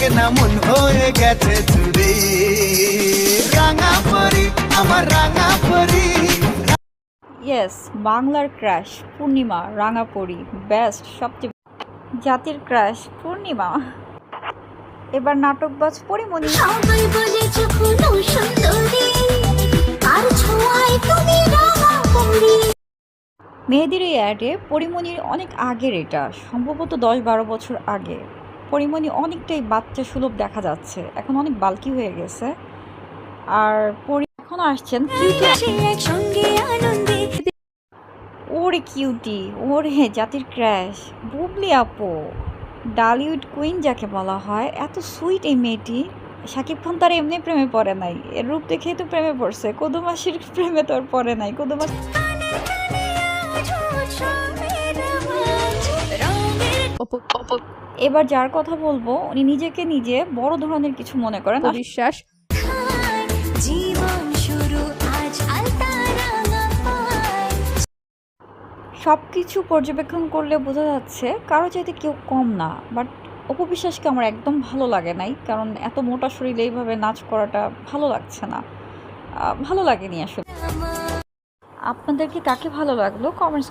লাগে না মন হয়ে গেছে চুরি। রাঙা পরি আমার রাঙা পরি। ইয়েস বাংলার ক্রাশ পূর্ণিমা রাঙাপড়ি বেস্ট সবচেয়ে জাতির ক্রাশ পূর্ণিমা। এবার নাটকবাজ পরিমণি সবাই বলেছ কোনো সুন্দরী আর ছোঁয়ায় তুমি রাঙা পরি। মেয়েদের এই অ্যাডে পরিমণির অনেক আগের এটা সম্ভবত দশ বারো বছর আগে। পরিমণি অনেকটাই বাচ্চা সুলভ দেখা যাচ্ছে এখন অনেক বালকি হয়ে গেছে আর পরি এখন আসছেন ওরে কিউটি ওরে জাতির ক্র্যাশ বুবলি আপু ডালিউড কুইন যাকে বলা হয় এত সুইট এই মেয়েটি শাকিব খান তার এমনি প্রেমে পড়ে নাই এর রূপ দেখেই তো প্রেমে পড়ছে কদমাসির প্রেমে তো আর পড়ে নাই কদমাস এবার যার কথা বলব উনি নিজেকে নিজে বড় ধরনের কিছু মনে করেন। বিশ্বাস সব কিছু পর্যবেক্ষণ করলে বোঝা যাচ্ছে কারও চাইতে কেউ কম না বাট অপবিশ্বাসকে আমার একদম ভালো লাগে নাই কারণ এত মোটা শরীরে এইভাবে নাচ করাটা ভালো লাগছে না। ভালো লাগেনি আসলে। আপনাদের কি কাকে ভালো লাগল? কমেন্টস